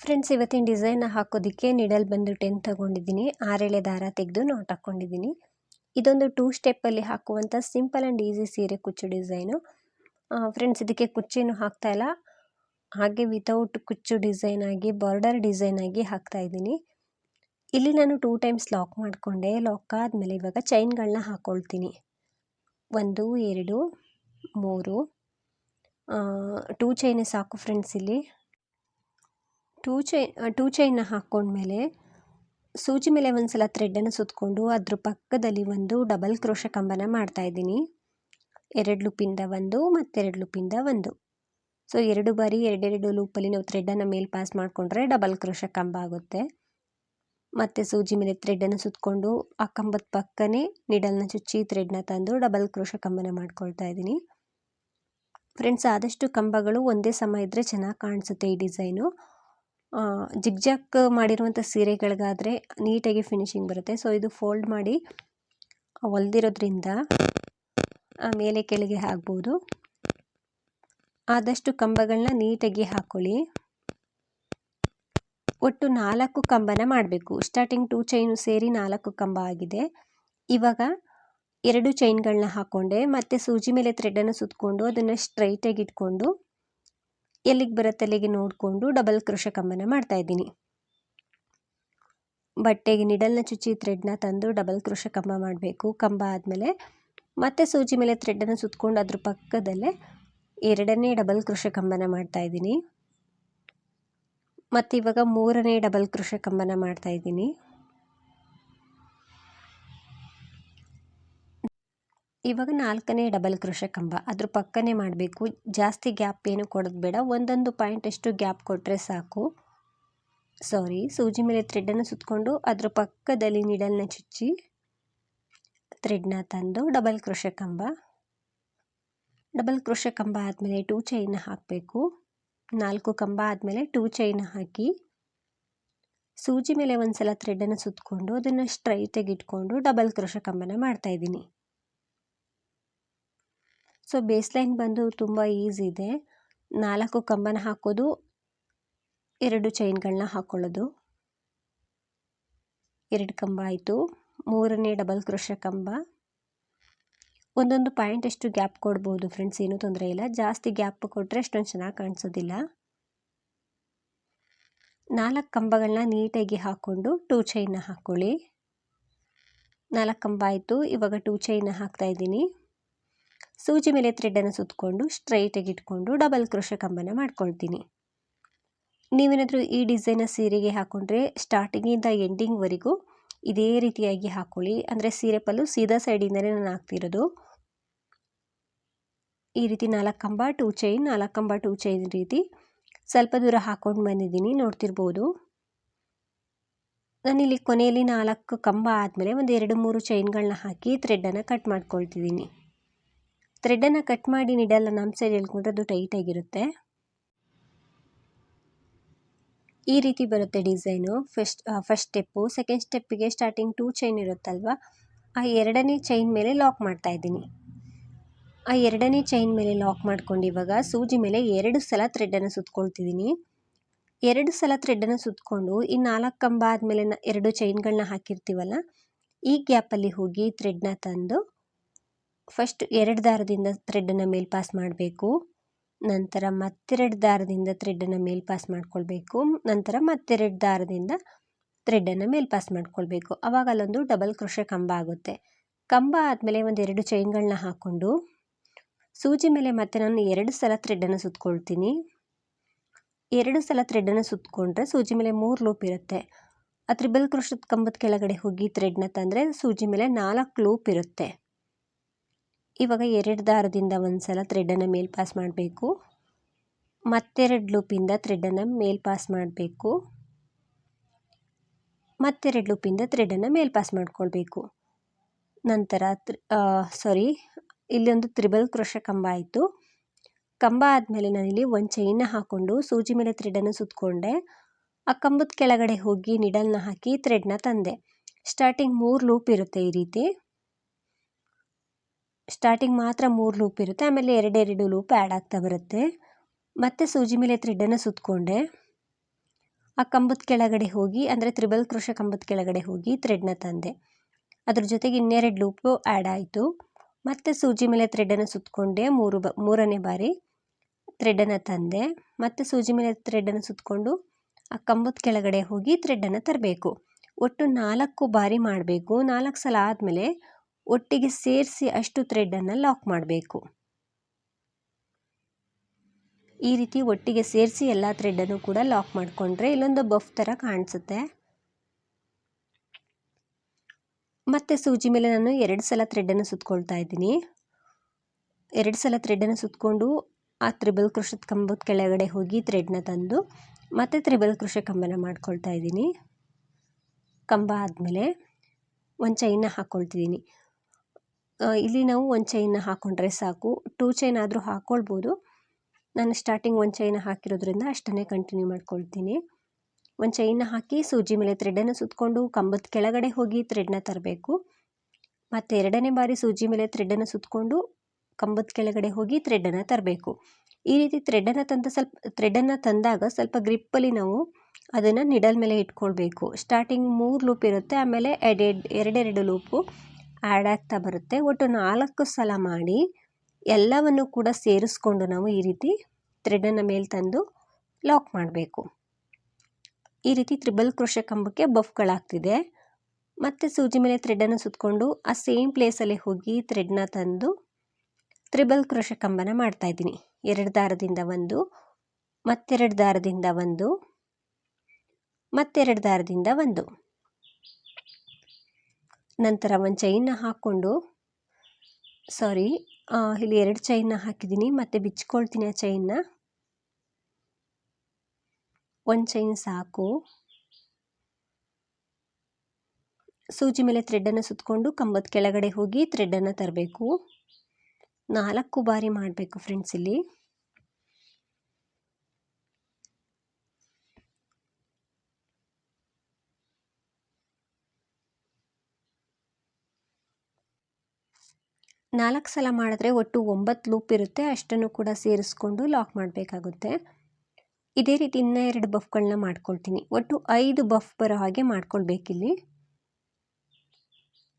Friends ಇವತ್ತಿನ design ಹಾಕೋದಕ್ಕೆ needle ಬಂದು ಟೆನ್ ತಗೊಂಡಿದ್ದೀನಿ. ಆರೆಳೆ ದಾರ ತೆಗೆದು ನಾಟ್ ಹಾಕ್ಕೊಂಡಿದ್ದೀನಿ ಇದೊಂದು ಟೂ ಸ್ಟೆಪ್ಪಲ್ಲಿ ಹಾಕುವಂಥ ಸಿಂಪಲ್ ಆ್ಯಂಡ್ ಈಸಿ ಸೀರೆ ಕುಚ್ಚು ಡಿಸೈನು ಫ್ರೆಂಡ್ಸ್ ಇದಕ್ಕೆ ಕುಚ್ಚೇನು ಹಾಕ್ತಾ ಇಲ್ಲ. ಹಾಗೆ ವಿತೌಟ್ ಕುಚ್ಚು ಡಿಸೈನ್ ಆಗಿ ಬಾರ್ಡರ್ ಡಿಸೈನ್ ಆಗಿ ಹಾಕ್ತಾ ಇದ್ದೀನಿ. ಇಲ್ಲಿ ನಾನು ಟೂ ಟೈಮ್ಸ್ ಲಾಕ್ ಮಾಡಿಕೊಂಡೆ. ಲಾಕ್ ಆದಮೇಲೆ ಇವಾಗ ಚೈನ್ಗಳನ್ನ ಹಾಕ್ಕೊಳ್ತೀನಿ ಒಂದು, ಎರಡು, ಮೂರು. ಟೂ ಚೈನೇ ಸಾಕು ಫ್ರೆಂಡ್ಸ್ ಇಲ್ಲಿ. ಟೂ ಚೈ ಟೂ ಚೈನ್ನ ಹಾಕ್ಕೊಂಡ್ಮೇಲೆ ಸೂಜಿ ಮೇಲೆ ಒಂದು ಸಲ ಥ್ರೆಡ್ಡನ್ನು ಸುತ್ತಕೊಂಡು ಅದ್ರ ಪಕ್ಕದಲ್ಲಿ ಒಂದು ಡಬಲ್ ಕ್ರೋಶ ಕಂಬನ ಮಾಡ್ತಾಯಿದ್ದೀನಿ ಎರಡು ಲೂಪಿಂದ ಒಂದು ಮತ್ತೆರಡು ಲೂಪಿಂದ ಒಂದು. ಸೊ, ಎರಡು ಬಾರಿ ಎರಡೆರಡು ಲೂಪಲ್ಲಿ ನಾವು ಥ್ರೆಡ್ಡನ್ನು ಮೇಲೆ ಪಾಸ್ ಮಾಡಿಕೊಂಡ್ರೆ ಡಬಲ್ ಕ್ರೋಶ ಕಂಬ ಆಗುತ್ತೆ. ಮತ್ತು ಸೂಜಿ ಮೇಲೆ ಥ್ರೆಡ್ಡನ್ನು ಸುತ್ತಕೊಂಡು ಆ ಕಂಬದ ಪಕ್ಕನೇ ನಿಡಲ್ನ ಚುಚ್ಚಿ ಥ್ರೆಡ್ನ ತಂದು ಡಬಲ್ ಕ್ರೋಶ ಕಂಬನ ಮಾಡ್ಕೊಳ್ತಾ ಇದ್ದೀನಿ. ಫ್ರೆಂಡ್ಸ್, ಆದಷ್ಟು ಕಂಬಗಳು ಒಂದೇ ಸಮ ಇದ್ದರೆ ಚೆನ್ನಾಗಿ ಕಾಣಿಸುತ್ತೆ ಈ ಡಿಸೈನು. ಜಿಗ್ಜಾಕ್ ಮಾಡಿರುವಂಥ ಸೀರೆಗಳಿಗಾದರೆ ನೀಟಾಗಿ ಫಿನಿಶಿಂಗ್ ಬರುತ್ತೆ. ಸೊ ಇದು ಫೋಲ್ಡ್ ಮಾಡಿ ಹೊಲ್ದಿರೋದ್ರಿಂದ ಮೇಲೆ ಕೆಳಗೆ ಹಾಕ್ಬೋದು. ಆದಷ್ಟು ಕಂಬಗಳನ್ನ ನೀಟಾಗಿ ಹಾಕ್ಕೊಳ್ಳಿ ಒಟ್ಟು ನಾಲ್ಕು ಕಂಬನ ಮಾಡಬೇಕು. ಸ್ಟಾರ್ಟಿಂಗ್ ಟೂ ಚೈನು ಸೇರಿ ನಾಲ್ಕು ಕಂಬ ಆಗಿದೆ. ಇವಾಗ ಎರಡು ಚೈನ್ಗಳನ್ನ ಹಾಕ್ಕೊಂಡೆ ಮತ್ತು ಸೂಜಿ ಮೇಲೆ ಥ್ರೆಡನ್ನು ಸುತ್ತಕೊಂಡು ಅದನ್ನು ಸ್ಟ್ರೈಟಾಗಿ ಇಟ್ಕೊಂಡು ಎಲ್ಲಿಗೆ ಬರುತ್ತೆ ಅಲ್ಲಿಗೆ ನೋಡಿಕೊಂಡು ಡಬಲ್ ಕ್ರೋಶ ಕಂಬನ ಮಾಡ್ತಾ ಇದ್ದೀನಿ. ಬಟ್ಟೆಗೆ ನಿಡಲ್ನ ಚುಚ್ಚಿ ಥ್ರೆಡ್ನ ತಂದು ಡಬಲ್ ಕ್ರೋಶ ಕಂಬ ಮಾಡಬೇಕು. ಕಂಬ ಆದಮೇಲೆ ಮತ್ತೆ ಸೂಜಿ ಮೇಲೆ ಥ್ರೆಡ್ಡನ್ನು ಸುತ್ತಕೊಂಡು ಅದ್ರ ಪಕ್ಕದಲ್ಲೇ ಎರಡನೇ ಡಬಲ್ ಕ್ರೋಶ ಕಂಬನ ಮಾಡ್ತಾ ಇದ್ದೀನಿ. ಮತ್ತು ಇವಾಗ ಮೂರನೇ ಡಬಲ್ ಕ್ರೋಶ ಕಂಬನ ಮಾಡ್ತಾ ಇದ್ದೀನಿ. ಇವಾಗ ನಾಲ್ಕನೇ ಡಬಲ್ ಕ್ರೋಶ ಕಂಬ. ಅದ್ರ ಪಕ್ಕನೇ ಮಾಡಬೇಕು. ಜಾಸ್ತಿ ಗ್ಯಾಪ್ ಏನು ಕೊಡೋದು ಬೇಡ. ಒಂದೊಂದು ಪಾಯಿಂಟ್ ಅಷ್ಟು ಗ್ಯಾಪ್ ಕೊಟ್ಟರೆ ಸಾಕು. ಸಾರಿ ಸೂಜಿ ಮೇಲೆ ಥ್ರೆಡನ್ನು ಸುತ್ತಕೊಂಡು ಅದ್ರ ಪಕ್ಕದಲ್ಲಿ ನಿಡಲ್ನ ಚುಚ್ಚಿ ಥ್ರೆಡ್ನ ತಂದು ಡಬಲ್ ಕ್ರೋಶ ಕಂಬ. ಡಬಲ್ ಕ್ರೋಶ ಕಂಬ ಆದಮೇಲೆ ಟೂ ಚೈನ್ ಹಾಕಬೇಕು. ನಾಲ್ಕು ಕಂಬ ಆದಮೇಲೆ ಟೂ ಚೈನ್ ಹಾಕಿ ಸೂಜಿ ಮೇಲೆ ಒಂದು ಸಲ ಥ್ರೆಡನ್ನು ಸುತ್ತಕೊಂಡು ಅದನ್ನು ಸ್ಟ್ರೈಟಾಗಿ ಇಟ್ಕೊಂಡು ಡಬಲ್ ಕ್ರೋಶ ಕಂಬನ ಮಾಡ್ತಾಯಿದ್ದೀನಿ ಸೊ ಬೇಸ್ಲೈನ್ ಬಂದು ತುಂಬ ಈಸಿ ಇದೆ. ನಾಲ್ಕು ಕಂಬನ ಹಾಕೋದು, ಎರಡು ಚೈನ್ಗಳನ್ನ ಹಾಕ್ಕೊಳ್ಳೋದು ಎರಡು ಕಂಬ ಆಯಿತು. ಮೂರನೇ ಡಬಲ್ ಕ್ರೋಶ ಕಂಬ. ಒಂದೊಂದು ಪಾಯಿಂಟ್ ಎಷ್ಟು ಗ್ಯಾಪ್ ಕೊಡ್ಬೋದು ಫ್ರೆಂಡ್ಸ್ ಏನೂ ತೊಂದರೆ ಇಲ್ಲ. ಜಾಸ್ತಿ ಗ್ಯಾಪ್ ಕೊಟ್ಟರೆ ಅಷ್ಟೊಂದು ಚೆನ್ನಾಗಿ ಕಾಣಿಸೋದಿಲ್ಲ. ನಾಲ್ಕು ಕಂಬಗಳನ್ನ ನೀಟಾಗಿ ಹಾಕ್ಕೊಂಡು ಟೂ ಚೈನ್ನ ಹಾಕ್ಕೊಳ್ಳಿ ನಾಲ್ಕು ಕಂಬ ಆಯಿತು. ಇವಾಗ ಟೂ ಚೈನ್ನ ಹಾಕ್ತಾ ಇದ್ದೀನಿ. ಸೂಜಿ ಮೇಲೆ ಥ್ರೆಡ್ಡನ್ನು ಸುತ್ತಕೊಂಡು ಸ್ಟ್ರೈಟಾಗಿ ಇಟ್ಕೊಂಡು ಡಬಲ್ ಕ್ರೋಶ ಕಂಬನ ಮಾಡ್ಕೊಳ್ತೀನಿ. ನೀವೇನಾದರೂ ಈ ಡಿಸೈನ ಸೀರೆಗೆ ಹಾಕ್ಕೊಂಡ್ರೆ ಸ್ಟಾರ್ಟಿಂಗಿಂದ ಎಂಡಿಂಗ್ವರೆಗೂ ಇದೇ ರೀತಿಯಾಗಿ ಹಾಕ್ಕೊಳ್ಳಿ ಅಂದರೆ ಸೀರೆ ಪಲ್ಲು ಸೀದಾ ಸೈಡಿಂದಲೇ ನಾನು ಹಾಕ್ತಿರೋದು. ಈ ರೀತಿ ನಾಲ್ಕು ಕಂಬ ಟೂ ಚೈನ್ ನಾಲ್ಕು ಕಂಬ ಟೂ ಚೈನ್ ರೀತಿ ಸ್ವಲ್ಪ ದೂರ ಹಾಕ್ಕೊಂಡು ಬಂದಿದ್ದೀನಿ, ನೋಡ್ತಿರ್ಬೋದು. ನಾನಿಲ್ಲಿ ಕೊನೆಯಲ್ಲಿ ನಾಲ್ಕು ಕಂಬ ಆದಮೇಲೆ ಒಂದು ಎರಡು ಮೂರು ಚೈನ್ಗಳನ್ನ ಹಾಕಿ ಥ್ರೆಡ್ಡನ್ನು ಕಟ್ ಮಾಡ್ಕೊಳ್ತಿದ್ದೀನಿ. ಥ್ರೆಡ್ಡನ್ನು ಕಟ್ ಮಾಡಿ ನೀಡಲ್ಲ, ನಮ್ಮ ಸೈಡ್ ಹೇಳ್ಕೊಂಡ್ರೆ ಅದು ಟೈಟಾಗಿರುತ್ತೆ ಈ ರೀತಿ ಬರುತ್ತೆ design. First first step second ಸ್ಟೆಪ್ಪಿಗೆ starting two chain ಇರುತ್ತಲ್ವ? ಆ ಎರಡನೇ ಚೈನ್ ಮೇಲೆ ಲಾಕ್ ಮಾಡ್ತಾ ಇದ್ದೀನಿ. ಆ ಎರಡನೇ ಚೈನ್ ಮೇಲೆ ಲಾಕ್ ಮಾಡ್ಕೊಂಡು ಇವಾಗ ಸೂಜಿ ಮೇಲೆ ಎರಡು ಸಲ ಥ್ರೆಡ್ಡನ್ನು ಸುತ್ಕೊಳ್ತಿದ್ದೀನಿ. ಎರಡು ಸಲ ಥ್ರೆಡ್ಡನ್ನು ಸುತ್ತಕೊಂಡು ಈ ನಾಲ್ಕು ಕಂಬ ಆದಮೇಲೆ ಎರಡು ಚೈನ್ಗಳನ್ನ ಹಾಕಿರ್ತೀವಲ್ಲ, ಈ ಗ್ಯಾಪಲ್ಲಿ ಹೋಗಿ ಥ್ರೆಡ್ನ ತಂದು ಫಸ್ಟ್ ಎರಡು ದಾರದಿಂದ ಥ್ರೆಡ್ಡನ್ನು ಮೇಲ್ ಪಾಸ್ ಮಾಡಬೇಕು. ನಂತರ ಮತ್ತೆರಡು ದಾರದಿಂದ ಥ್ರೆಡ್ಡನ್ನು ಮೇಲ್ ಪಾಸ್ ಮಾಡ್ಕೊಳ್ಬೇಕು. ನಂತರ ಮತ್ತೆರಡು ದಾರದಿಂದ ಥ್ರೆಡ್ಡನ್ನು ಮೇಲ್ ಪಾಸ್ ಮಾಡ್ಕೊಳ್ಬೇಕು. ಆವಾಗ ಅಲ್ಲೊಂದು ಡಬಲ್ ಕ್ರೋಶ ಕಂಬ ಆಗುತ್ತೆ. ಕಂಬ ಆದಮೇಲೆ ಒಂದು ಎರಡು ಚೈನ್ಗಳನ್ನ ಹಾಕ್ಕೊಂಡು ಸೂಜಿ ಮೇಲೆ ಮತ್ತೆ ನಾನು ಎರಡು ಸಲ ಥ್ರೆಡ್ಡನ್ನು ಸುತ್ಕೊಳ್ತೀನಿ. ಎರಡು ಸಲ ಥ್ರೆಡ್ಡನ್ನು ಸುತ್ತಕೊಂಡ್ರೆ ಸೂಜಿ ಮೇಲೆ ಮೂರು ಲೂಪ್ ಇರುತ್ತೆ. ಆ ತ್ರಿಬಲ್ ಕ್ರೋಶದ ಕಂಬದ ಕೆಳಗಡೆ ಹೋಗಿ ಥ್ರೆಡ್ನ ತಂದರೆ ಸೂಜಿ ಮೇಲೆ ನಾಲ್ಕು ಲೂಪ್ ಇರುತ್ತೆ. ಇವಾಗ ಎರಡು ದಾರದಿಂದ ಒಂದು ಸಲ ಥ್ರೆಡ್ಡನ್ನು ಮೇಲ್ ಪಾಸ್ ಮಾಡಬೇಕು. ಮತ್ತೆರಡು ಲೂಪಿಂದ ಥ್ರೆಡ್ಡನ್ನು ಮೇಲ್ ಪಾಸ್ ಮಾಡಬೇಕು. ಮತ್ತೆರಡು ಲೂಪಿಂದ ಥ್ರೆಡ್ಡನ್ನು ಮೇಲ್ ಪಾಸ್ ಮಾಡ್ಕೊಳ್ಬೇಕು. ನಂತರ ಸಾರಿ ಇಲ್ಲೊಂದು ತ್ರಿಬಲ್ ಕ್ರೋಶ ಕಂಬ ಆಯಿತು. ಕಂಬ ಆದಮೇಲೆ ನಾನಿಲ್ಲಿ ಒಂದು ಚೈನ್ನ ಹಾಕ್ಕೊಂಡು ಸೂಜಿ ಮೇಲೆ ಥ್ರೆಡ್ಡನ್ನು ಸುತ್ತಕೊಂಡೆ ಆ ಕಂಬದ ಕೆಳಗಡೆ ಹೋಗಿ ನಿಡಲ್ನ ಹಾಕಿ ಥ್ರೆಡ್ನ ತಂದೆ. ಸ್ಟಾರ್ಟಿಂಗ್ ಮೂರು ಲೂಪ್ ಇರುತ್ತೆ ಈ ರೀತಿ. ಸ್ಟಾರ್ಟಿಂಗ್ ಮಾತ್ರ ಮೂರು ಲೂಪ್ ಇರುತ್ತೆ, ಆಮೇಲೆ ಎರಡೆರಡು ಲೂಪ್ ಆ್ಯಡ್ ಆಗ್ತಾ ಬರುತ್ತೆ. ಮತ್ತೆ ಸೂಜಿ ಮೇಲೆ ಥ್ರೆಡ್ಡನ್ನು ಸುತ್ತಕೊಂಡೆ ಆ ಕಂಬದ ಕೆಳಗಡೆ ಹೋಗಿ, ಅಂದರೆ ತ್ರಿಬಲ್ ಕೃಷ ಕಂಬದ ಕೆಳಗಡೆ ಹೋಗಿ ಥ್ರೆಡ್ನ ತಂದೆ. ಅದ್ರ ಜೊತೆಗೆ ಇನ್ನೆರಡು ಲೂಪು ಆ್ಯಡ್ ಆಯಿತು. ಮತ್ತು ಸೂಜಿ ಮೇಲೆ ಥ್ರೆಡನ್ನು ಸುತ್ತಕೊಂಡೆ ಮೂರು ಬ, ಮೂರನೇ ಬಾರಿ ಥ್ರೆಡನ್ನು ತಂದೆ. ಮತ್ತು ಸೂಜಿ ಮೇಲೆ ಥ್ರೆಡನ್ನು ಸುತ್ತಕೊಂಡು ಆ ಕಂಬದ ಕೆಳಗಡೆ ಹೋಗಿ ಥ್ರೆಡ್ಡನ್ನು ತರಬೇಕು. ಒಟ್ಟು ನಾಲ್ಕು ಬಾರಿ ಮಾಡಬೇಕು. ನಾಲ್ಕು ಸಲ ಆದಮೇಲೆ ಒಟ್ಟಿಗೆ ಸೇರಿಸಿ ಅಷ್ಟು ಥ್ರೆಡ್ಡನ್ನು ಲಾಕ್ ಮಾಡಬೇಕು. ಈ ರೀತಿ ಒಟ್ಟಿಗೆ ಸೇರಿಸಿ ಎಲ್ಲ ಥ್ರೆಡ್ಡನ್ನು ಕೂಡ ಲಾಕ್ ಮಾಡಿಕೊಂಡ್ರೆ ಇಲ್ಲೊಂದು ಬಫ್ ಥರ ಕಾಣಿಸುತ್ತೆ. ಮತ್ತು ಸೂಜಿ ಮೇಲೆ ನಾನು ಎರಡು ಸಲ ಥ್ರೆಡ್ಡನ್ನು ಸುತ್ಕೊಳ್ತಾ ಇದ್ದೀನಿ. ಎರಡು ಸಲ ಥ್ರೆಡ್ಡನ್ನು ಸುತ್ತಕೊಂಡು ಆ ತ್ರಿಬಲ್ ಕೃಷದ ಕಂಬದ ಕೆಳಗಡೆ ಹೋಗಿ ಥ್ರೆಡ್ನ ತಂದು ಮತ್ತೆ ತ್ರಿಬಲ್ ಕೃಷಿ ಕಂಬನ ಮಾಡ್ಕೊಳ್ತಾ ಇದ್ದೀನಿ. ಕಂಬ ಆದಮೇಲೆ ಒಂದು ಚೈನ ಹಾಕ್ಕೊಳ್ತಿದ್ದೀನಿ ಇಲ್ಲಿ ನಾವು ಒಂದು ಚೈನ್ನ ಹಾಕ್ಕೊಂಡ್ರೆ ಸಾಕು. ಟೂ ಚೈನ್ ಆದರೂ ಹಾಕ್ಕೊಳ್ಬೋದು ನಾನು ಸ್ಟಾರ್ಟಿಂಗ್ ಒಂದು ಚೈನ ಹಾಕಿರೋದ್ರಿಂದ ಅಷ್ಟನ್ನೇ ಕಂಟಿನ್ಯೂ ಮಾಡ್ಕೊಳ್ತೀನಿ. ಒಂದು ಚೈನ್ನ ಹಾಕಿ ಸೂಜಿ ಮೇಲೆ ಥ್ರೆಡನ್ನು ಸುತ್ತಕೊಂಡು ಕಂಬದ ಕೆಳಗಡೆ ಹೋಗಿ ಥ್ರೆಡ್ನ ತರಬೇಕು. ಮತ್ತು ಎರಡನೇ ಬಾರಿ ಸೂಜಿ ಮೇಲೆ ಥ್ರೆಡನ್ನು ಸುತ್ತಕೊಂಡು ಕಂಬದ ಕೆಳಗಡೆ ಹೋಗಿ ಥ್ರೆಡನ್ನು ತರಬೇಕು. ಈ ರೀತಿ ಥ್ರೆಡನ್ನು ತಂದ ಸ್ವಲ್ಪ ಥ್ರೆಡನ್ನು ತಂದಾಗ ಸ್ವಲ್ಪ ಗ್ರಿಪ್ಪಲ್ಲಿ ನಾವು ಅದನ್ನು ನಿಡಲ್ ಮೇಲೆ ಇಟ್ಕೊಳ್ಬೇಕು. ಸ್ಟಾರ್ಟಿಂಗ್ ಮೂರು ಲೂಪ್ ಇರುತ್ತೆ, ಆಮೇಲೆ ಎರಡೆರಡು ಎರಡೆರಡು ಲೂಪು ಆ್ಯಡ್ ಆಗ್ತಾ ಬರುತ್ತೆ. ಒಟ್ಟು ನಾಲ್ಕು ಸಲ ಮಾಡಿ ಎಲ್ಲವನ್ನು ಕೂಡ ಸೇರಿಸ್ಕೊಂಡು ನಾವು ಈ ರೀತಿ ಥ್ರೆಡನ್ನು ಮೇಲೆ ತಂದು ಲಾಕ್ ಮಾಡಬೇಕು. ಈ ರೀತಿ ತ್ರಿಬಲ್ ಕ್ರೋಶ ಕಂಬಕ್ಕೆ ಬಫ್ಗಳಾಗ್ತಿದೆ ಮತ್ತು ಸೂಜಿ ಮೇಲೆ ಥ್ರೆಡನ್ನು ಸುತ್ತಕೊಂಡು ಆ ಸೇಮ್ ಪ್ಲೇಸಲ್ಲಿ ಹೋಗಿ ಥ್ರೆಡ್ನ ತಂದು ತ್ರಿಬಲ್ ಕ್ರೋಶ ಕಂಬನ ಮಾಡ್ತಾಯಿದ್ದೀನಿ ಎರಡು ದಾರದಿಂದ ಒಂದು, ಮತ್ತೆರಡು ದಾರದಿಂದ ಒಂದು, ಮತ್ತೆರಡು ದಾರದಿಂದ ಒಂದು. ನಂತರ ಒಂದು ಚೈನ್ನ ಹಾಕ್ಕೊಂಡು ಸಾರಿ ಇಲ್ಲಿ ಎರಡು ಚೈನ್ನ ಹಾಕಿದ್ದೀನಿ, ಮತ್ತು ಬಿಚ್ಕೊಳ್ತೀನಿ ಆ ಚೈನ್ನ ಒಂದು ಚೈನ್ ಸಾಕು. ಸೂಜಿ ಮೇಲೆ ಥ್ರೆಡ್ಡನ್ನು ಸುತ್ತಕೊಂಡು ಕಂಬದ ಕೆಳಗಡೆ ಹೋಗಿ ಥ್ರೆಡ್ಡನ್ನು ತರಬೇಕು. ನಾಲ್ಕು ಬಾರಿ ಮಾಡಬೇಕು ಫ್ರೆಂಡ್ಸ್ ಇಲ್ಲಿ. ನಾಲ್ಕು ಸಲ ಮಾಡಿದ್ರೆ ಒಟ್ಟು ಒಂಬತ್ತು ಲೂಪ್ ಇರುತ್ತೆ, ಅಷ್ಟನ್ನು ಕೂಡ ಸೇರಿಸ್ಕೊಂಡು ಲಾಕ್ ಮಾಡಬೇಕಾಗುತ್ತೆ. ಇದೇ ರೀತಿ ಇನ್ನೂ ಎರಡು ಬಫ್ಗಳನ್ನ ಮಾಡ್ಕೊಳ್ತೀನಿ. ಒಟ್ಟು ಐದು ಬಫ್ ಬರೋ ಹಾಗೆ ಮಾಡ್ಕೊಳ್ಬೇಕಿಲ್ಲಿ.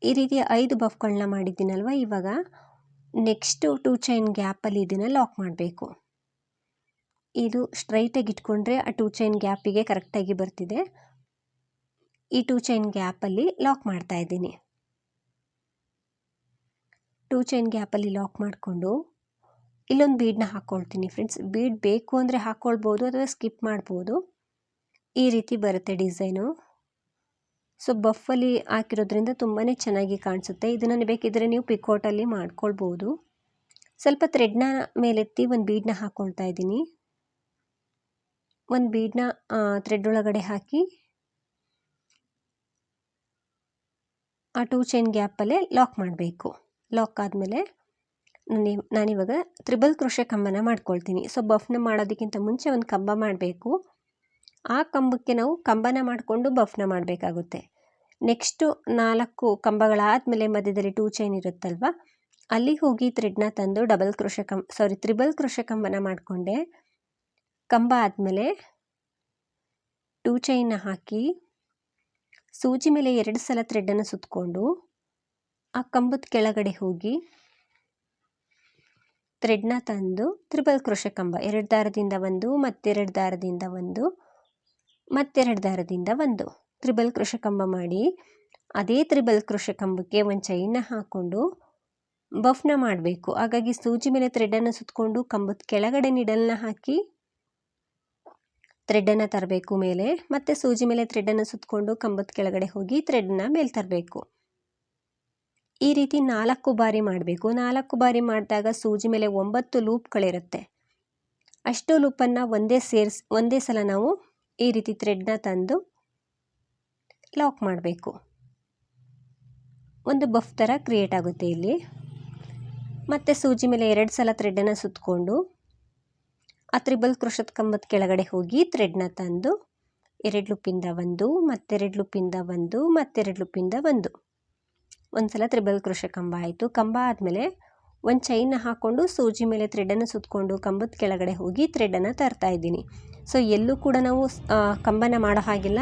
ಈ ರೀತಿ ಐದು ಬಫ್ಗಳನ್ನ ಮಾಡಿದ್ದೀನಲ್ವ, ಇವಾಗ ನೆಕ್ಸ್ಟು ಟೂ ಚೈನ್ ಗ್ಯಾಪಲ್ಲಿ ಇದನ್ನು ಲಾಕ್ ಮಾಡಬೇಕು. ಇದು ಸ್ಟ್ರೈಟಾಗಿ ಇಟ್ಕೊಂಡ್ರೆ ಆ ಟೂ ಚೈನ್ ಗ್ಯಾಪಿಗೆ ಕರೆಕ್ಟಾಗಿ ಬರ್ತಿದೆ. ಈ ಟೂ ಚೈನ್ ಗ್ಯಾಪಲ್ಲಿ ಲಾಕ್ ಮಾಡ್ತಾ ಇದ್ದೀನಿ. ಟೂ ಚೈನ್ ಗ್ಯಾಪಲ್ಲಿ ಲಾಕ್ ಮಾಡಿಕೊಂಡು ಇಲ್ಲೊಂದು ಬೀಡನ್ನ ಹಾಕ್ಕೊಳ್ತೀನಿ ಫ್ರೆಂಡ್ಸ್. ಬೀಡ್ ಬೇಕು ಅಂದರೆ ಹಾಕ್ಕೊಳ್ಬೋದು ಅಥವಾ ಸ್ಕಿಪ್ ಮಾಡ್ಬೋದು. ಈ ರೀತಿ ಬರುತ್ತೆ ಡಿಸೈನು. ಸೊ, ಬಫಲ್ಲಿ ಹಾಕಿರೋದ್ರಿಂದ ತುಂಬಾ ಚೆನ್ನಾಗಿ ಕಾಣಿಸುತ್ತೆ. ಇದನ್ನು ಬೇಕಿದ್ದರೆ ನೀವು ಪಿಕೋಟಲ್ಲಿ ಮಾಡ್ಕೊಳ್ಬೋದು. ಸ್ವಲ್ಪ ಥ್ರೆಡ್ನ ಮೇಲೆತ್ತಿ ಒಂದು ಬೀಡನ್ನ ಹಾಕ್ಕೊಳ್ತಾ ಇದ್ದೀನಿ. ಒಂದು ಬೀಡನ್ನ ಥ್ರೆಡ್ ಒಳಗಡೆ ಹಾಕಿ ಆ ಟೂ ಚೈನ್ ಗ್ಯಾಪಲ್ಲೇ ಲಾಕ್ ಮಾಡಬೇಕು. ಲಾಕ್ ಆದಮೇಲೆ ನಾನು, ನಾನಿವಾಗ ತ್ರಿಬಲ್ ಕೃಷಿ ಕಂಬನ ಮಾಡ್ಕೊಳ್ತೀನಿ. ಸೊ ಬಫ್ನ ಮಾಡೋದಕ್ಕಿಂತ ಮುಂಚೆ ಒಂದು ಕಂಬ ಮಾಡಬೇಕು. ಆ ಕಂಬಕ್ಕೆ ನಾವು ಕಂಬನ ಮಾಡಿಕೊಂಡು ಬಫ್ನ ಮಾಡಬೇಕಾಗುತ್ತೆ. ನೆಕ್ಸ್ಟು ನಾಲ್ಕು ಕಂಬಗಳಾದಮೇಲೆ ಮಧ್ಯದಲ್ಲಿ ಟೂ ಚೈನ್ ಇರುತ್ತಲ್ವ? ಅಲ್ಲಿ ಹೋಗಿ ಥ್ರೆಡ್ನ ತಂದು ಡಬಲ್ ಕೃಷಿ ಕಂಬ ಸಾರಿ ತ್ರಿಬಲ್ ಕೃಷಿ ಕಂಬನ ಮಾಡಿಕೊಂಡೆ. ಕಂಬ ಆದಮೇಲೆ ಟೂ ಚೈನ್ನ ಹಾಕಿ, ಸೂಜಿ ಮೇಲೆ ಎರಡು ಸಲ ಥ್ರೆಡ್ಡನ್ನು ಸುತ್ತಕೊಂಡು ಆ ಕಂಬದ ಕೆಳಗಡೆ ಹೋಗಿ ಥ್ರೆಡ್ನ ತಂದು ತ್ರಿಬಲ್ ಕ್ರೋಶ ಕಂಬ, ಎರಡು ದಾರದಿಂದ ಒಂದು, ಮತ್ತೆರಡು ದಾರದಿಂದ ಒಂದು, ಮತ್ತೆರಡು ದಾರದಿಂದ ಒಂದು. ತ್ರಿಬಲ್ ಕ್ರೋಶ ಕಂಬ ಮಾಡಿ ಅದೇ ತ್ರಿಬಲ್ ಕ್ರೋಶ ಕಂಬಕ್ಕೆ ಒಂದು ಚೈನ್ನ ಹಾಕ್ಕೊಂಡು ಬಫ್ನ ಮಾಡಬೇಕು. ಹಾಗಾಗಿ ಸೂಜಿ ಮೇಲೆ ಥ್ರೆಡನ್ನು ಸುತ್ತಕೊಂಡು ಕಂಬದ ಕೆಳಗಡೆ ನಿಡಲ್ನ ಹಾಕಿ ಥ್ರೆಡನ್ನು ತರಬೇಕು ಮೇಲೆ. ಮತ್ತು ಸೂಜಿ ಮೇಲೆ ಥ್ರೆಡನ್ನು ಸುತ್ತಕೊಂಡು ಕಂಬದ ಕೆಳಗಡೆ ಹೋಗಿ ಥ್ರೆಡ್ನ ಮೇಲೆ ತರಬೇಕು. ಈ ರೀತಿ ನಾಲ್ಕು ಬಾರಿ ಮಾಡಬೇಕು. ನಾಲ್ಕು ಬಾರಿ ಮಾಡಿದಾಗ ಸೂಜಿ ಮೇಲೆ ಒಂಬತ್ತು ಲೂಪ್ಗಳಿರುತ್ತೆ. ಅಷ್ಟು ಲೂಪನ್ನು ಒಂದೇ ಸೇರಿಸ್, ಒಂದೇ ಸಲ ನಾವು ಈ ರೀತಿ ಥ್ರೆಡ್ನ ತಂದು ಲಾಕ್ ಮಾಡಬೇಕು. ಒಂದು ಬಫ್ ಥರ ಕ್ರಿಯೇಟ್ ಆಗುತ್ತೆ ಇಲ್ಲಿ. ಮತ್ತು ಸೂಜಿ ಮೇಲೆ ಎರಡು ಸಲ ಥ್ರೆಡ್ಡನ್ನು ಸುತ್ತಕೊಂಡು ಆ ತ್ರಿಬಲ್ ಕೃಷದ ಕಂಬದ ಕೆಳಗಡೆ ಹೋಗಿ ಥ್ರೆಡ್ನ ತಂದು, ಎರಡು ಲುಪ್ಪಿಂದ ಒಂದು, ಮತ್ತೆರಡು ಲುಪ್ಪಿಂದ ಒಂದು, ಮತ್ತೆರಡು ಲುಪ್ಪಿಂದ ಒಂದು. ಒಂದು ಸಲ ತ್ರಿಬಲ್ ಕೃಷ ಕಂಬ ಆಯಿತು. ಕಂಬ ಆದಮೇಲೆ ಒಂದು ಚೈನ್ನ ಹಾಕ್ಕೊಂಡು ಸೂಜಿ ಮೇಲೆ ಥ್ರೆಡನ್ನು ಸುತ್ತಕೊಂಡು ಕಂಬದ ಕೆಳಗಡೆ ಹೋಗಿ ಥ್ರೆಡನ್ನು ತರ್ತಾ ಇದ್ದೀನಿ. ಸೊ ಎಲ್ಲೂ ಕೂಡ ನಾವು ಕಂಬನ ಮಾಡೋ ಹಾಗಿಲ್ಲ.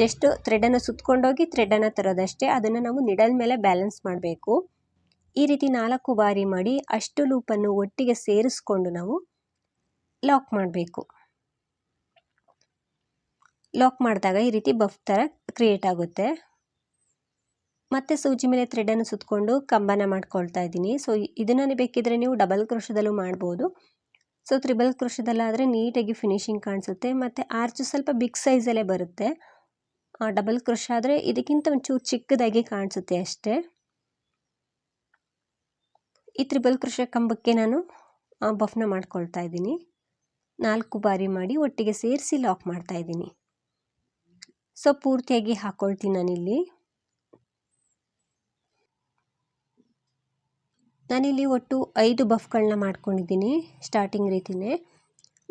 ಜಸ್ಟ್ ಥ್ರೆಡನ್ನು ಸುತ್ತಕೊಂಡೋಗಿ ಥ್ರೆಡನ್ನು ತರೋದಷ್ಟೇ. ಅದನ್ನು ನಾವು ನಿಡಲ್ ಮೇಲೆ ಬ್ಯಾಲೆನ್ಸ್ ಮಾಡಬೇಕು. ಈ ರೀತಿ ನಾಲ್ಕು ಬಾರಿ ಮಾಡಿ ಅಷ್ಟು ಲೂಪನ್ನು ಒಟ್ಟಿಗೆ ಸೇರಿಸ್ಕೊಂಡು ನಾವು ಲಾಕ್ ಮಾಡಬೇಕು. ಲಾಕ್ ಮಾಡಿದಾಗ ಈ ರೀತಿ ಬಫ್ ಥರ ಕ್ರಿಯೇಟ್ ಆಗುತ್ತೆ. ಮತ್ತೆ ಸೂಜಿ ಮೇಲೆ ಥ್ರೆಡನ್ನು ಸುತ್ತಕೊಂಡು ಕಂಬನ ಮಾಡ್ಕೊಳ್ತಾ ಇದ್ದೀನಿ. ಸೊ ಇದನ್ನು ಬೇಕಿದ್ರೆ ನೀವು ಡಬಲ್ ಕ್ರೋಶದಲ್ಲೂ ಮಾಡ್ಬೋದು. ಸೊ ತ್ರಿಬಲ್ ಕ್ರೋಶದಲ್ಲಾದರೆ ನೀಟಾಗಿ ಫಿನಿಶಿಂಗ್ ಕಾಣಿಸುತ್ತೆ. ಮತ್ತು ಆರ್ಚು ಸ್ವಲ್ಪ ಬಿಗ್ ಸೈಜಲ್ಲೇ ಬರುತ್ತೆ. ಡಬಲ್ ಕ್ರೋಶ ಆದರೆ ಇದಕ್ಕಿಂತ ಒಂಚೂರು ಚಿಕ್ಕದಾಗಿ ಕಾಣಿಸುತ್ತೆ ಅಷ್ಟೇ. ಈ ತ್ರಿಬಲ್ ಕೃಷ ಕಂಬಕ್ಕೆ ನಾನು ಬಫ್ನ ಮಾಡ್ಕೊಳ್ತಾ ಇದ್ದೀನಿ. ನಾಲ್ಕು ಬಾರಿ ಮಾಡಿ ಒಟ್ಟಿಗೆ ಸೇರಿಸಿ ಲಾಕ್ ಮಾಡ್ತಾ ಇದ್ದೀನಿ. ಸೊ ಪೂರ್ತಿಯಾಗಿ ಹಾಕ್ಕೊಳ್ತೀನಿ ನಾನಿಲ್ಲಿ. ನಾನಿಲ್ಲಿ ಒಟ್ಟು ಐದು ಬಫ್ಗಳನ್ನ ಮಾಡ್ಕೊಂಡಿದ್ದೀನಿ ಸ್ಟಾರ್ಟಿಂಗ್ ರೀತಿಯೇ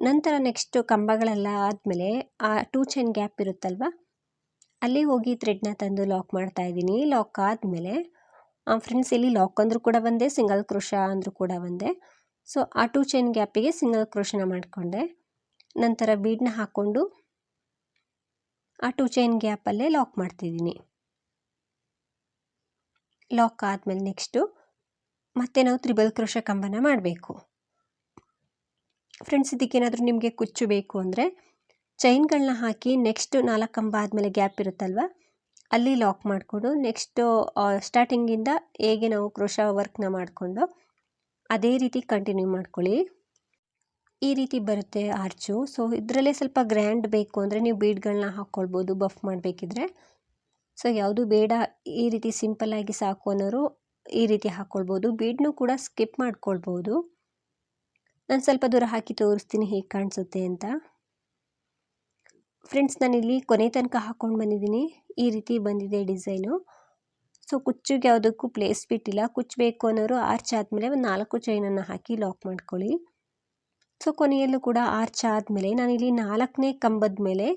ನಂತರ ನೆಕ್ಸ್ಟು ಕಂಬಗಳೆಲ್ಲ ಆದಮೇಲೆ ಆ ಟೂ ಚೈನ್ ಗ್ಯಾಪ್ ಇರುತ್ತಲ್ವ, ಅಲ್ಲಿ ಹೋಗಿ ಥ್ರೆಡ್ನ ತಂದು ಲಾಕ್ ಮಾಡ್ತಾ ಇದ್ದೀನಿ. ಲಾಕ್ ಆದಮೇಲೆ ಫ್ರೆಂಡ್ಸ್ ಇಲ್ಲಿ ಲಾಕ್ ಅಂದರೂ ಕೂಡ ಒಂದೇ ಸಿಂಗಲ್ ಕ್ರೋಶ ಅಂದರೂ ಕೂಡ ಒಂದೇ ಸೊ ಆ ಟೂ ಚೈನ್ ಗ್ಯಾಪಿಗೆ ಸಿಂಗಲ್ ಕ್ರೋಶನ ಮಾಡಿಕೊಂಡೆ. ನಂತರ ಬೀಡನ್ನ ಹಾಕ್ಕೊಂಡು ಆ ಟೂ ಚೈನ್ ಗ್ಯಾಪಲ್ಲೇ ಲಾಕ್ ಮಾಡ್ತಿದ್ದೀನಿ. ಲಾಕ್ ಆದಮೇಲೆ ನೆಕ್ಸ್ಟು ಮತ್ತೆ ನಾವು ತ್ರಿಬಲ್ ಕ್ರೋಶ ಕಂಬನ ಮಾಡಬೇಕು. ಫ್ರೆಂಡ್ಸ್ ಇದಕ್ಕೇನಾದರೂ ನಿಮಗೆ ಕುಚ್ಚು ಬೇಕು ಅಂದರೆ ಚೈನ್ಗಳನ್ನ ಹಾಕಿ ನೆಕ್ಸ್ಟ್ ನಾಲ್ಕು ಕಂಬ ಆದಮೇಲೆ ಗ್ಯಾಪ್ ಇರುತ್ತಲ್ವ, ಅಲ್ಲಿ ಲಾಕ್ ಮಾಡಿಕೊಂಡು ನೆಕ್ಸ್ಟು ಸ್ಟಾರ್ಟಿಂಗಿಂದ ಹೇಗೆ ನಾವು ಕ್ರೋಶ ವರ್ಕ್ನ ಮಾಡಿಕೊಂಡು, ಅದೇ ರೀತಿ ಕಂಟಿನ್ಯೂ ಮಾಡ್ಕೊಳ್ಳಿ. ಈ ರೀತಿ ಬರುತ್ತೆ ಆರ್ಚು ಸೊ ಇದರಲ್ಲೇ ಸ್ವಲ್ಪ ಗ್ರ್ಯಾಂಡ್ ಬೇಕು ಅಂದರೆ ನೀವು ಬೀಡ್ಗಳನ್ನ ಹಾಕ್ಕೊಳ್ಬೋದು ಬಫ್ ಮಾಡಬೇಕಿದ್ರೆ. ಸೊ ಯಾವುದು ಬೇಡ ಈ ರೀತಿ ಸಿಂಪಲ್ಲಾಗಿ ಸಾಕು ಅನ್ನೋರು ಈ ರೀತಿ ಹಾಕ್ಕೊಳ್ಬೋದು ಬೀಡ್ನು ಕೂಡ ಸ್ಕಿಪ್ ಮಾಡ್ಕೊಳ್ಬೋದು. ನಾನು ಸ್ವಲ್ಪ ದೂರ ಹಾಕಿ ತೋರಿಸ್ತೀನಿ ಹೇಗೆ ಕಾಣಿಸುತ್ತೆ ಅಂತ. ಫ್ರೆಂಡ್ಸ್ ನಾನಿಲ್ಲಿ ಕೊನೆ ತನಕ ಹಾಕ್ಕೊಂಡು ಬಂದಿದ್ದೀನಿ. ಈ ರೀತಿ ಬಂದಿದೆ ಡಿಸೈನು. ಸೊ ಕುಚ್ಚಿಗೆ ಯಾವುದಕ್ಕೂ ಪ್ಲೇಸ್ ಬಿಟ್ಟಿಲ್ಲ. ಕುಚ್ಚಬೇಕು ಅನ್ನೋರು ಆರ್ಚ್ ಆದಮೇಲೆ ಒಂದು ನಾಲ್ಕು ಚೈನನ್ನು ಹಾಕಿ ಲಾಕ್ ಮಾಡ್ಕೊಳ್ಳಿ. ಸೊ ಕೊನೆಯಲ್ಲೂ ಕೂಡ ಆರ್ಚ್ ಆದಮೇಲೆ ನಾನಿಲ್ಲಿ ನಾಲ್ಕನೇ ಕಂಬದ ಮೇಲೆ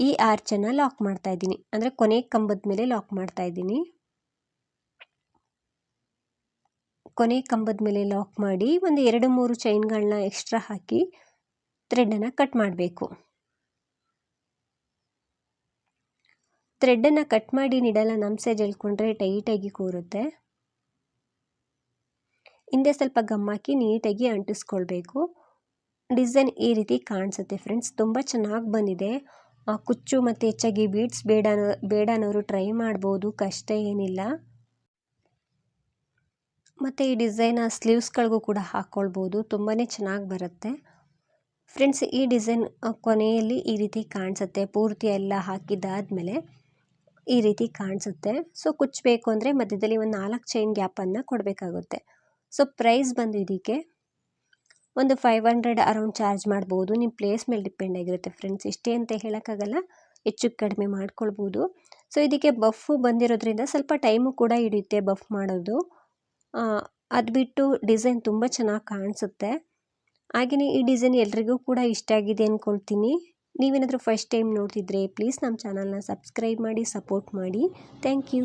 ಈ ಆರ್ಚನ್ನು ಲಾಕ್ ಮಾಡ್ತಾ ಇದ್ದೀನಿ. ಅಂದರೆ ಕೊನೆ ಕಂಬದ ಮೇಲೆ ಲಾಕ್ ಮಾಡ್ತಾ ಇದ್ದೀನಿ. ಕೊನೆ ಕಂಬದ ಮೇಲೆ ಲಾಕ್ ಮಾಡಿ ಒಂದು ಎರಡು ಮೂರು ಚೈನ್ಗಳನ್ನ ಎಕ್ಸ್ಟ್ರಾ ಹಾಕಿ ಥ್ರೆಡನ್ನು ಕಟ್ ಮಾಡಬೇಕು. ಥ್ರೆಡನ್ನು ಕಟ್ ಮಾಡಿ ನಿಡಲ್ಲ ನಮ್ಸೆ ಜಲ್ಕೊಂಡ್ರೆ ಟೈಟಾಗಿ ಕೂರುತ್ತೆ. ಹಿಂದೆ ಸ್ವಲ್ಪ ಗಮ್ಮಾಕಿ ನೀಟಾಗಿ ಅಂಟಿಸ್ಕೊಳ್ಬೇಕು. ಡಿಸೈನ್ ಈ ರೀತಿ ಕಾಣಿಸುತ್ತೆ ಫ್ರೆಂಡ್ಸ್ ತುಂಬ ಚೆನ್ನಾಗಿ ಬಂದಿದೆ. ಕುಚ್ಚು ಮತ್ತು ಹೆಚ್ಚಾಗಿ ಬೀಡ್ಸ್ ಬೇಡ ಬೇಡ ಅನ್ನೋರು ಟ್ರೈ ಮಾಡ್ಬೋದು, ಕಷ್ಟ ಏನಿಲ್ಲ. ಮತ್ತು ಈ ಡಿಸೈನ ಸ್ಲೀವ್ಸ್ಗಳಿಗೂ ಕೂಡ ಹಾಕ್ಕೊಳ್ಬೋದು ತುಂಬಾ ಚೆನ್ನಾಗಿ ಬರುತ್ತೆ. ಫ್ರೆಂಡ್ಸ್, ಈ ಡಿಸೈನ್ ಕೊನೆಯಲ್ಲಿ ಈ ರೀತಿ ಕಾಣಿಸುತ್ತೆ. ಪೂರ್ತಿ ಎಲ್ಲ ಹಾಕಿದ್ದಾದಮೇಲೆ ಈ ರೀತಿ ಕಾಣಿಸುತ್ತೆ. ಸೊ ಕುಚ್ಚಬೇಕು ಅಂದರೆ ಮಧ್ಯದಲ್ಲಿ ಒಂದು ನಾಲ್ಕು ಚೈನ್ ಗ್ಯಾಪನ್ನು ಕೊಡಬೇಕಾಗುತ್ತೆ. ಸೊ, ಪ್ರೈಸ್ ಬಂದು ಇದಕ್ಕೆ ಒಂದು ಫೈವ್ ಹಂಡ್ರೆಡ್ ಅರೌಂಡ್ ಚಾರ್ಜ್ ಮಾಡ್ಬೋದು. ನಿಮ್ಮ ಪ್ಲೇಸ್ ಮೇಲೆ ಡಿಪೆಂಡ್ ಆಗಿರುತ್ತೆ ಫ್ರೆಂಡ್ಸ್. ಇಷ್ಟೇ ಅಂತ ಹೇಳೋಕ್ಕಾಗಲ್ಲ. ಹೆಚ್ಚು ಕಡಿಮೆ ಮಾಡ್ಕೊಳ್ಬೋದು. ಸೊ, ಇದಕ್ಕೆ ಬಫ್ ಬಂದಿರೋದ್ರಿಂದ ಸ್ವಲ್ಪ ಟೈಮು ಕೂಡ ಹಿಡಿಯುತ್ತೆ ಬಫ್ ಮಾಡೋದು. ಅದು ಬಿಟ್ಟು ಡಿಸೈನ್ ತುಂಬ ಚೆನ್ನಾಗಿ ಕಾಣಿಸುತ್ತೆ. ಹಾಗೆಯೇ ಈ ಡಿಸೈನ್ ಎಲ್ರಿಗೂ ಕೂಡ ಇಷ್ಟ ಆಗಿದೆ ಅಂದ್ಕೊಳ್ತೀನಿ ನೀವೇನಾದರೂ ಫಸ್ಟ್ ಟೈಮ್ ನೋಡ್ತಿದ್ರೆ ಪ್ಲೀಸ್ ನಮ್ಮ ಚಾನಲ್ನ ಸಬ್ಸ್ಕ್ರೈಬ್ ಮಾಡಿ, ಸಪೋರ್ಟ್ ಮಾಡಿ. Thank you.